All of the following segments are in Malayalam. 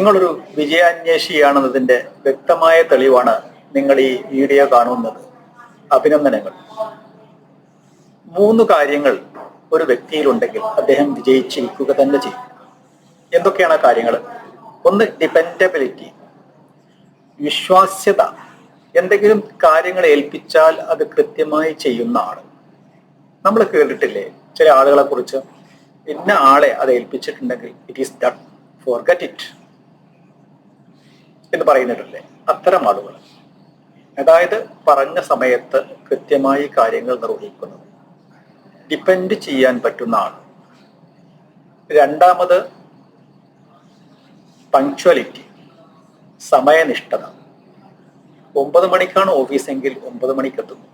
നിങ്ങളൊരു വിജയാന്വേഷിയാണെന്നതിന്റെ വ്യക്തമായ തെളിവാണ് നിങ്ങൾ ഈ വീഡിയോ കാണുന്നത്. അഭിനന്ദനങ്ങൾ. മൂന്ന് കാര്യങ്ങൾ ഒരു വ്യക്തിയിലുണ്ടെങ്കിൽ അദ്ദേഹം വിജയിച്ചിരിക്കുക തന്നെ ചെയ്യും. എന്തൊക്കെയാണ് ആ കാര്യങ്ങൾ? ഒന്ന് ഡിപെൻഡബിലിറ്റി വിശ്വാസ്യത. എന്തെങ്കിലും കാര്യങ്ങൾ ഏൽപ്പിച്ചാൽ അത് കൃത്യമായി ചെയ്യുന്ന ആൾ നമ്മൾ കേട്ടിട്ടില്ലേ? ചില ആളുകളെ കുറിച്ച് ഇന്ന ആളെ അത് ഏൽപ്പിച്ചിട്ടുണ്ടെങ്കിൽ it is done for forget it എന്ന് പറയുന്നിട്ടില്ലേ അത്തരം ആളുകൾ. അതായത് പറഞ്ഞ സമയത്ത് കൃത്യമായി കാര്യങ്ങൾ നിർവഹിക്കുന്നത്. ഡിപ്പെൻഡ് ചെയ്യാൻ പറ്റുന്ന ആൾ. രണ്ടാമത് പങ്ക്ച്വാലിറ്റി സമയനിഷ്ഠത. ഒമ്പത് മണിക്കാണ് ഓഫീസെങ്കിൽ ഒമ്പത് മണിക്ക് എത്തുന്നു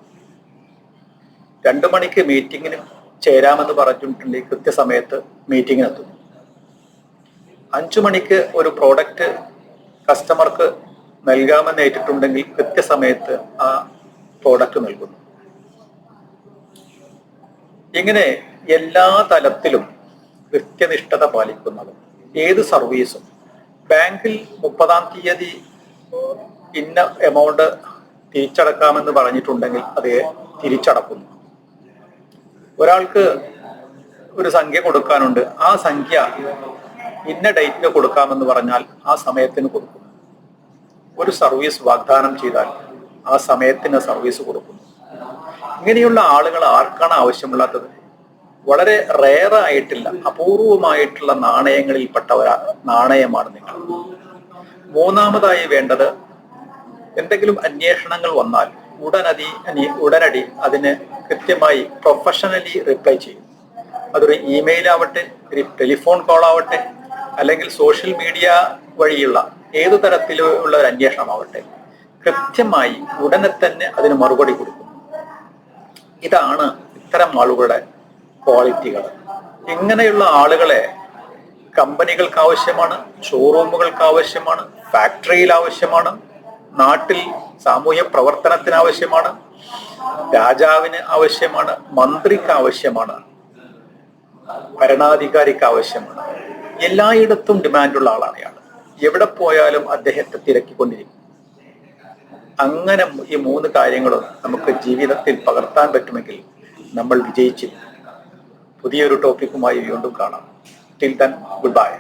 രണ്ടു മണിക്ക് മീറ്റിങ്ങിന് ചേരാമെന്ന് പറഞ്ഞിട്ടുണ്ടെങ്കിൽ കൃത്യസമയത്ത് മീറ്റിങ്ങിനെത്തുന്നു അഞ്ചു മണിക്ക് ഒരു പ്രോഡക്റ്റ് കസ്റ്റമർക്ക് നൽകാമെന്ന് ഏറ്റിട്ടുണ്ടെങ്കിൽ കൃത്യസമയത്ത് ആ പ്രോഡക്റ്റ് നൽകുന്നു. ഇങ്ങനെ എല്ലാ തലത്തിലും കൃത്യനിഷ്ഠത പാലിക്കുന്നത് ഏത് സർവീസും ബാങ്കിൽ മുപ്പതാം തീയതി ഇന്ന എമൗണ്ട് തിരിച്ചടക്കാമെന്ന് പറഞ്ഞിട്ടുണ്ടെങ്കിൽ അത് തിരിച്ചടക്കുന്നു. ഒരാൾക്ക് ഒരു സംഖ്യ കൊടുക്കാനുണ്ട്. ആ സംഖ്യ ഇന്ന ഡേറ്റിന് കൊടുക്കാമെന്ന് പറഞ്ഞാൽ ആ സമയത്തിന് കൊടുക്കും. ഒരു സർവീസ് വാഗ്ദാനം ചെയ്താൽ ആ സമയത്തിന് സർവീസ് കൊടുക്കും. ഇങ്ങനെയുള്ള ആളുകൾ ആർക്കാണ് ആവശ്യമില്ലാത്തത്? വളരെ റെയർ ആയിട്ടില്ല അപൂർവമായിട്ടുള്ള നാണയങ്ങളിൽപ്പെട്ട ഒരു നാണയമാണ് നിങ്ങൾ. മൂന്നാമതായി വേണ്ടത് എന്തെങ്കിലും അന്വേഷണങ്ങൾ വന്നാൽ ഉടനടി ഉടനടി അതിന് കൃത്യമായി പ്രൊഫഷണലി റിപ്ലൈ ചെയ്യും. അതൊരു ഇമെയിൽ ആവട്ടെ ഒരു ടെലിഫോൺ കോൾ ആവട്ടെ അല്ലെങ്കിൽ സോഷ്യൽ മീഡിയ വഴിയുള്ള ഏതു തരത്തിലുള്ള ഒരു അന്വേഷണമാവട്ടെ കൃത്യമായി ഉടനെ തന്നെ അതിന് മറുപടി കൊടുക്കും ഇതാണ് ഇത്തരം ആളുകളുടെ ക്വാളിറ്റികൾ ഇങ്ങനെയുള്ള ആളുകളെ കമ്പനികൾക്ക് ആവശ്യമാണ് ഷോറൂമുകൾക്ക് ആവശ്യമാണ് ഫാക്ടറിയിൽ ആവശ്യമാണ് നാട്ടിൽ സാമൂഹ്യ പ്രവർത്തനത്തിന് ആവശ്യമാണ് രാജാവിന് ആവശ്യമാണ് മന്ത്രിക്ക് ആവശ്യമാണ് ഭരണാധികാരിക്ക് ആവശ്യമാണ്. എല്ലായിടത്തും ഡിമാൻഡുള്ള ആളാണ് അയാൾ എവിടെ പോയാലും അദ്ദേഹത്തെ തിരക്കിക്കൊണ്ടിരിക്കും. അങ്ങനെ ഈ മൂന്ന് കാര്യങ്ങളും നമുക്ക് ജീവിതത്തിൽ പകർത്താൻ പറ്റുമെങ്കിൽ നമ്മൾ വിജയിച്ചിരിക്കും പുതിയൊരു ടോപ്പിക്കുമായി വീണ്ടും കാണാം. Till then good bye